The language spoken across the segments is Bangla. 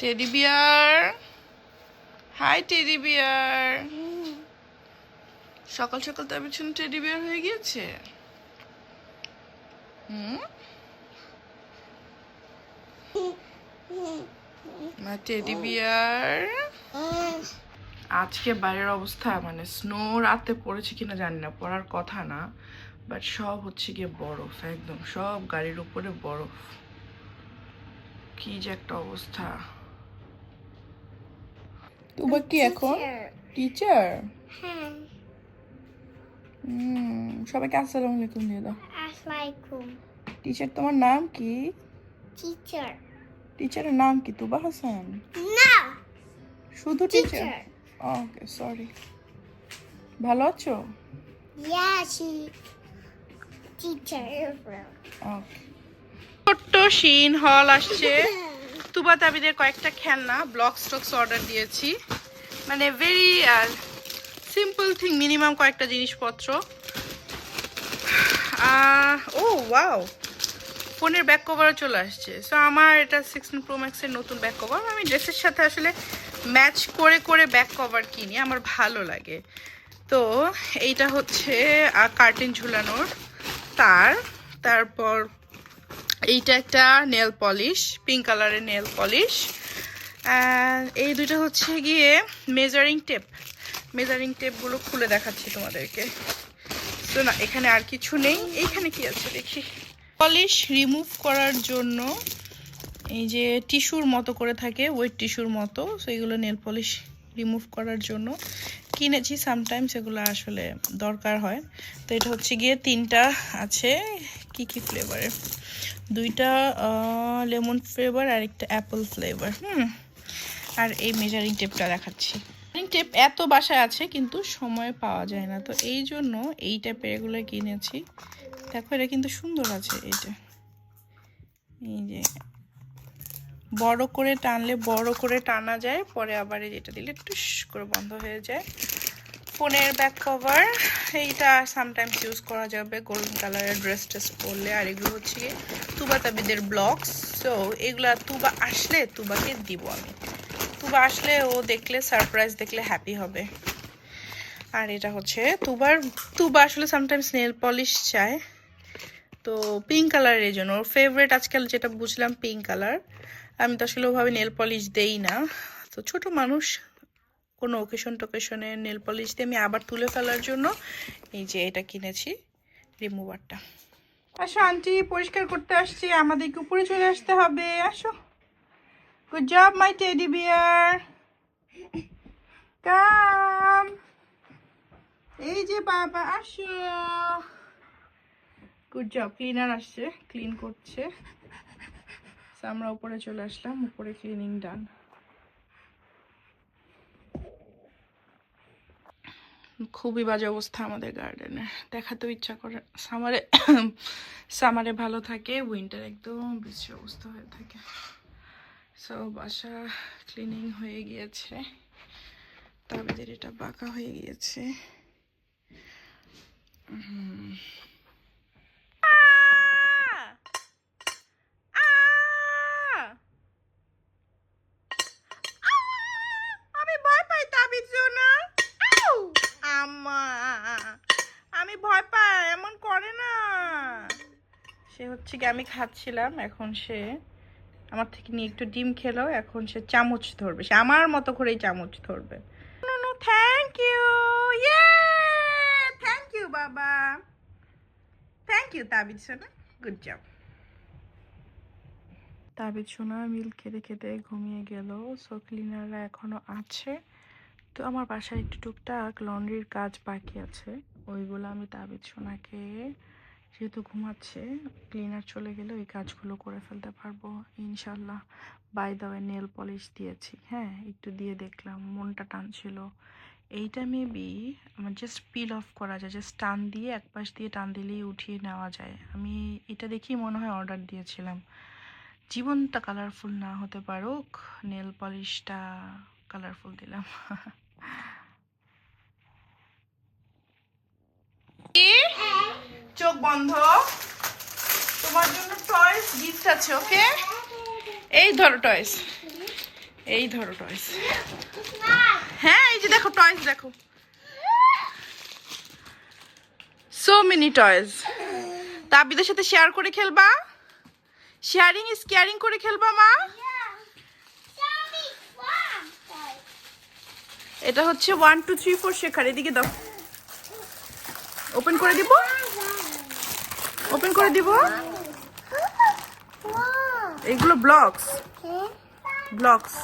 Teddy bear hi teddy bear সকাল সকাল তার পিছনে টেডি বিয়ার হয়ে গিয়েছে। হুম? মা টেডি বিয়ার আজকে বাইরের অবস্থা মানে স্নো রাতে পড়েছে কিনা জানি না, পড়ার কথা না বাট সব হচ্ছে গিয়ে বরফ, একদম সব গাড়ির উপরে বরফ। কি যে একটা অবস্থা। তুবা কি এখন? টিচার হ্যাঁ। হুম সবাইকে আসসালামু আলাইকুম দিয়ে দাও। আসসালামাইকুম টিচার তোমার নাম কি? টিচার টিচারের নাম কি? তুবা হাসান? না। শুধু টিচার টিচার ওকে সরি ভালো আছো? ইয়া শি টিচার ওকে ছোট্ট শিন হল আসছে। তুবা তাবিদের কয়েকটা খেলনা ব্লক স্টকস অর্ডার দিয়েছি। মানে ভেরি সিম্পল থিং মিনিমাম কয়েকটা জিনিসপত্র। ও ওয়াও ফোনের ব্যাক কভারও চলে আসছে। সো আমার এটা সিক্সটিন প্রো ম্যাক্সের নতুন ব্যাক কভার আমি ড্রেসের সাথে আসলে ম্যাচ করে করে ব্যাক কভার কিনি। আমার ভালো লাগে। তো, এইটা হচ্ছে কার্টেন ঝুলানোর। তার, তারপর এইটা একটা নেল পলিশ পিঙ্ক কালারের নেল পলিশ এই দুইটা হচ্ছে গিয়ে মেজারিং টেপ মেজারিং টেপগুলো খুলে দেখাচ্ছি তোমাদেরকে। তো না, এখানে আর কিছু নেই। এইখানে কি আছে দেখি? পলিশ রিমুভ করার জন্য এই যে টিস্যুর মতো করে থাকে ওয়েট টিস্যুর মতো সো এগুলো নেল পলিশ রিমুভ করার জন্য কিনেছি। সামটাইমস এগুলো আসলে দরকার হয়। তো এটা হচ্ছে গিয়ে তিনটা আছে। কি কি ফ্লেভারের দুইটা লেমন ফ্লেভার আর একটা অ্যাপেল ফ্লেভার হুম? আর এই মেজারিং টেপটা দেখাচ্ছি। মেজারিং টেপ এত বাসায় আছে, কিন্তু সময় পাওয়া যায় না। তো এই জন্য এই টাইপের এগুলো কিনেছি। দেখো, এটা কিন্তু সুন্দর আছে এইটা এই যে, বড় করে টানলে বড় করে টানা যায়, পরে আবার যেটা দিলে টুস করে বন্ধ হয়ে যায়। ফোনের ব্যাক কভার এইটা সামটাইমস ইউজ করা যাবে গোল্ডেন কালারের ড্রেস ট্রেস পরলে, আর এগুলো হচ্ছে তুবা তাবিদের ব্লগস সো এগুলো তুবা আসলে তুবাকে দিব আমি। তুবা আসলে ও দেখলে সারপ্রাইজ দেখলে হ্যাপি হবে। আর এটা হচ্ছে তুবার, তুবা আসলে সামটাইমস নেল পলিশ চায় তো পিঙ্ক কালারের এই জন্য, ওর ফেভারেট আজকাল যেটা বুঝলাম পিঙ্ক কালার আমি তো আসলে ওভাবে নেল পলিশ দেই না। তো ছোট মানুষ কোনো ওকেশন টোকেশনে নেল পলিশ দিয়ে আমি আবার তুলে ফেলার জন্য এই যে এটা কিনেছি রিমুভারটা আসো আন্টি পরিষ্কার করতে আসছি আমাদেরকে উপরে চলে আসতে হবে, আসো। Good job my teddy bear come এই যে বাবা, আসো। গুড জব ক্লিনার আসছে ক্লিন করছে। আমরা উপরে চলে আসলাম, উপরে ক্লিনিং ডান খুবই বাজে অবস্থা আমাদের গার্ডেনে দেখাতেও ইচ্ছা করে সামারে সামারে ভালো থাকে উইন্টার একদম বেশি অবস্থা হয়ে থাকে। সো বাসা ক্লিনিং হয়ে গিয়েছে। তাবিদের এটা বাঁকা হয়ে গিয়েছে। হুম সে হচ্ছে কি আমি খাচ্ছিলাম, এখন সে আমার থেকে নিয়ে একটু ডিম খেলো, এখন সে চামচ ধরবে, সে আমার মতো করেই চামচ ধরবে। থ্যাংক ইউ ইয়ে থ্যাংক ইউ বাবা। থ্যাংক ইউ তাবিজ সোনা গুড জব তাবিজ সোনা মিল খেতে খেতে ঘুমিয়ে গেল সো ক্লিনাররা এখনও আছে। তো আমার বাসায় একটু টুকটাক লন্ড্রির কাজ বাকি আছে, ওইগুলো আমি তাবিজ সোনাকে যেহেতু ঘুমাচ্ছে ক্লিনার চলে গেলে ওই কাজগুলো করে ফেলতে পারব ইনশাল্লাহ বাই দাওয়ে নেল পলিশ দিয়েছি হ্যাঁ একটু দিয়ে দেখলাম, মনটা টানছিল। এইটা মেবি আমার জাস্ট পিল অফ করা যায় জাস্ট টান দিয়ে এক পাশ দিয়ে টান দিলেই উঠিয়ে নেওয়া যায়। আমি এটা দেখেই মনে হয় অর্ডার দিয়েছিলাম। জীবনটা কালারফুল না হতে পারুক নেল পলিশটা কালারফুল দিলাম। চোখ বন্ধ। তোমার জন্য টয়েস গিফট আছে ওকে এই ধরো টয়েস এই ধরো টয়স হ্যাঁ এই যে দেখো টয়স দেখো। সো মেনি টয়স তাবিদের সাথে শেয়ার করে খেলবা? শেয়ারিং ইজ কেয়ারিং করে খেলবা, মা? এটা হচ্ছে ওয়ান টু থ্রি ফোর শেখার। এদিকে দাও। ওপেন করে দিব? ওপেন করে দিব। এগুলো ব্লকস ব্লকস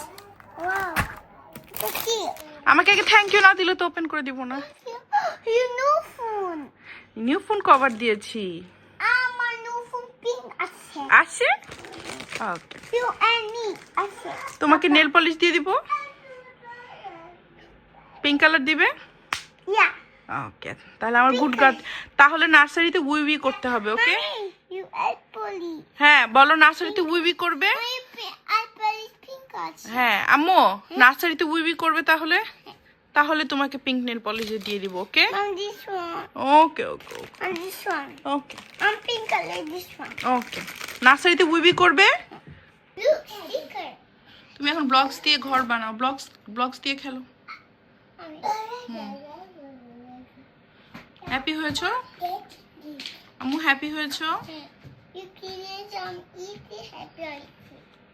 আমাকে আগে থ্যাংক ইউ না দিলে তো ওপেন করে দিব না. নিউ ফোন কভার দিয়েছি। আছে। তোমাকে নেল পলিশ দিয়ে দিব? পিঙ্ক কালার দিবে. ওকে তাহলে আমার গুড গার্ড তাহলে নার্সারিতে উই উই করতে হবে ওকে. হ্যাঁ বলো নার্সারিতে উই উই করবে। হ্যাঁ আম্মু নার্সারিতে উই উই করবে তাহলে? তাহলে তোমাকে পিঙ্ক নেল পলিশ দিয়ে দিব ওকে. ওকে ওকে ওকে. ওকে। নার্সারিতে উই উই করবে? তুমি এখন ব্লগস দিয়ে ঘর বানাও ব্লগস ব্লগস দিয়ে খেলো। হ্যাপি হয়েছো? আমু হ্যাপি হয়েছো?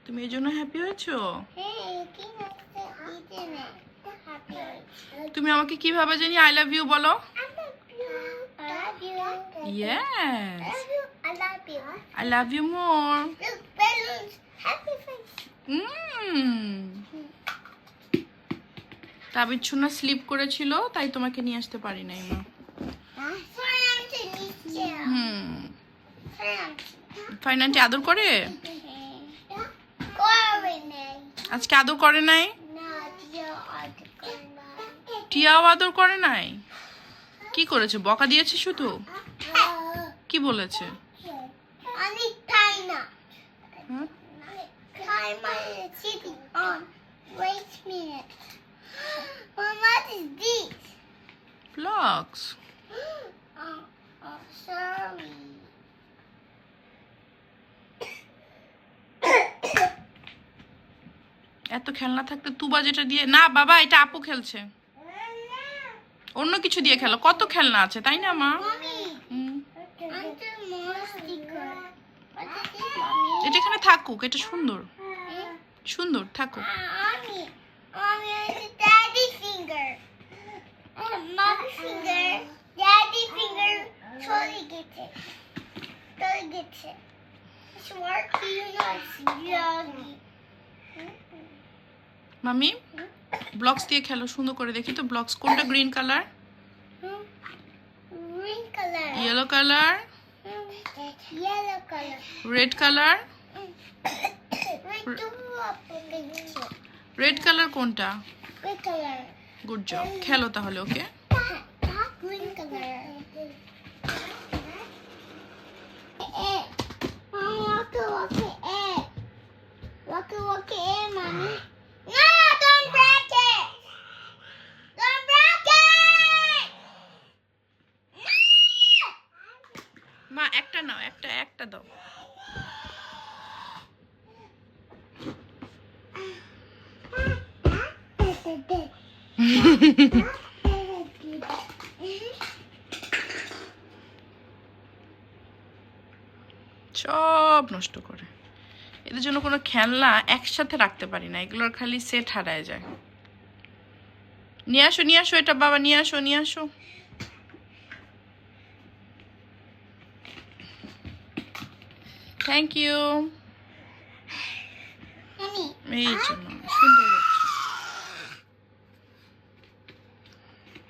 তুমি এই জন্য হ্যাপি হয়েছো? তুমি আমাকে কীভাবে জানি আই লাভ ইউ বলো? আই লাভ ইউ মোর তা বিচ্ছুন্ন স্লিপ করেছিল, তাই তোমাকে নিয়ে আসতে পারি নাই। মা হুম। Fire. আদর করে? আজকে আদর করে নাই। টিয়াও আদর করে নাই? কি করেছে? বকা দিয়েছে শুধু? কি বলেছে? আমি Oh, oh, sorry. এত খেলনা থাকতে তুবা যেটা দিয়ে না বাবা এটা আপু খেলছে অন্য কিছু দিয়ে খেলো কত খেলনা আছে তাই না মা? এটা এখানে থাকুক এটা সুন্দর Eh? সুন্দর থাকুক Uh, mommy, mommy, it's a daddy mummy blocks দিয়ে খেলো সুন্দর করে দেখি তো ব্লগস কোনটা green colour? Yellow colour. Red colour. Red colour কোনটা গুড জব খেলো তাহলে okay That, that Eh, mommy. No, don't break it. Don't break it. No. মা একটা নাও একটা একটা দাও সব নষ্ট করে এদের জন্য কোনো খেলনা একসাথে রাখতে পারি না। এগুলোর খালি সেট হারায় যায়। নিয়ে আসো নিয়ে আসো এটা বাবা নিয়ে আসো নিয়ে আসো। থ্যাংক ইউ এই জন্য সুন্দর হচ্ছে।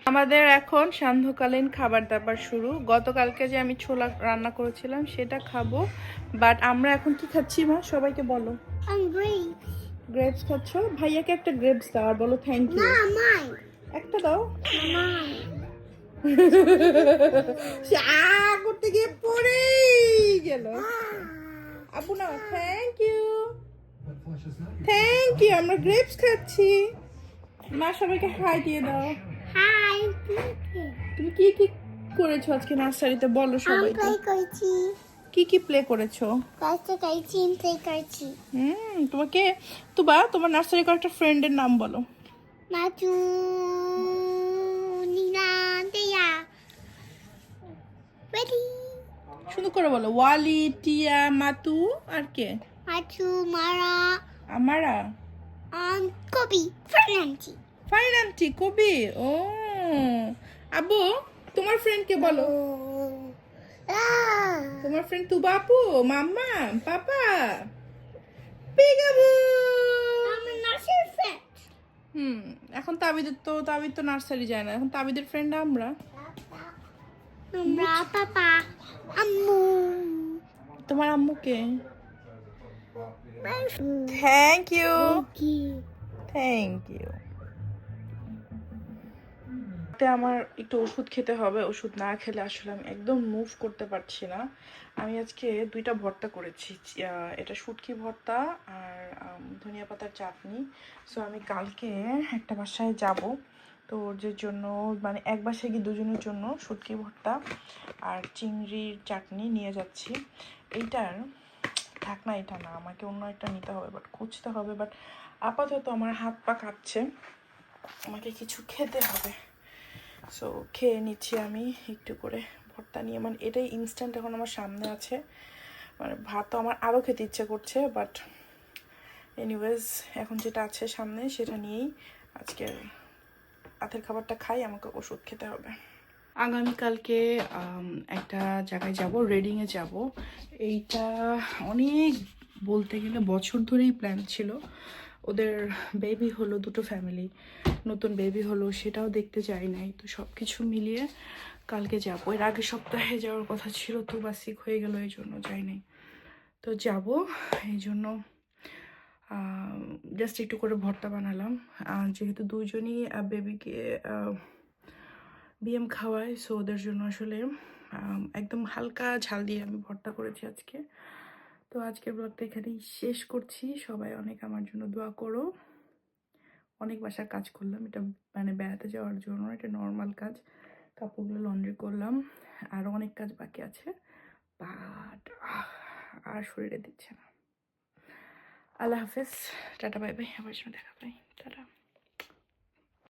আমাদের এখন সান্ধ্যকালীন খাবার দাবার শুরু। গতকালকে যে আমি ছোলা রান্না করেছিলাম সেটা খাব। বাট আমরা এখন কি খাচ্ছি মা? সবাইকে বলো. গ্রেপস খাচ্ছ? ভাইয়াকে একটা গ্রেপস দাও আর বলো থ্যাংক ইউ একটা দাও। করতে গিয়ে পড়েই গেল। আপু না থ্যাংক ইউ থ্যাংক ইউ আমরা গ্রেপস খাচ্ছি। মা সবাইকে হাই দিয়ে দাও। Pinky. তুমি কি কি করেছ আজকে নার্সারিতে? বলো সবাইকে। play করছি। কি কি প্লে করেছ? কষ্ট করছি প্লে করছি। হুম তোমাকে তুবা তোমার নার্সারি কয়েকটা ফ্রেন্ডের নাম বলো। মাচু নিনা দেয়া। রেডি। সুন্দর করে বলো। ওয়ালি টিয়া মাতু আর কে? মাচু মারা। আমারা। আম কবি ফার্নান্ডি ফাইন আন্টি কবি। ও আবু তোমার ফ্রেন্ডকে বলো। তোমার ফ্রেন্ড তুবা আপু মাম্মা পাপা। পিগাবু হুম এখন তাবিদের তো তাবিদ তো নার্সারি যায় না। এখন তাবিদের ফ্রেন্ড আমরা। আমরা পাপা আম্মু। তোমার আম্মুকে থ্যাংক ইউ থ্যাংক ইউ আমার একটু ওষুধ খেতে হবে, ওষুধ না খেলে আসলে আমি একদম মুভ করতে পারছি না। আমি আজকে দুইটা ভর্তা করেছি এটা শুটকি ভর্তা আর ধনিয়া পাতার চাটনি। সো আমি কালকে একটা বাসায় যাব, তো যে জন্য মানে এক বাসায় গিয়ে দুজনের জন্য শুটকি ভর্তা আর চিংড়ির চাটনি নিয়ে যাচ্ছি। এইটার থাক না এটা না, আমাকে অন্য একটা নিতে হবে বাট খুঁজতে হবে বাট আপাতত আমার হাত পা কাঁপছে। আমাকে কিছু খেতে হবে। সো খেয়ে নিচ্ছি আমি একটু করে ভর্তা নিয়ে। মানে এটাই ইনস্ট্যান্ট এখন আমার সামনে আছে। মানে ভাত তো আমার আরও খেতে ইচ্ছে করছে বাট এনিওয়েজ এখন যেটা আছে সামনে সেটা নিয়েই আজকের রাতের খাবারটা খাই, আমাকে ওষুধ খেতে হবে। আগামীকালকে একটা জায়গায় যাব রেডিংয়ে যাব। এইটা অনেক বলতে গেলে বছর ধরেই প্ল্যান ছিল। ওদের বেবি হলো দুটো ফ্যামিলি নতুন বেবি হলো সেটাও দেখতে যাই নাই। তো সব কিছু মিলিয়ে কালকে যাব। এর আগের সপ্তাহে যাওয়ার কথা ছিল তো বা সিক হয়ে গেল, এই জন্য যাই নাই। তো যাব, এই জন্য জাস্ট একটু করে ভর্তা বানালাম। যেহেতু দুজনই বেবিকে বিএম খাওয়াই সো ওদের জন্য আসলে একদম হালকা ঝাল দিয়ে আমি ভর্তা করেছি আজকে। তো আজকের ব্লগটা এখানেই শেষ করছি। সবাই অনেক আমার জন্য দোয়া করো। অনেক বাসার কাজ করলাম। এটা মানে বেড়াতে যাওয়ার জন্য এটা নর্মাল কাজ। কাপড়গুলো লন্ড্রি করলাম। আরও অনেক কাজ বাকি আছে। বাট আর শরীরে দিচ্ছে না। আল্লাহ হাফেজ। Tata, bye bye. আবার দেখা পাই টাটা।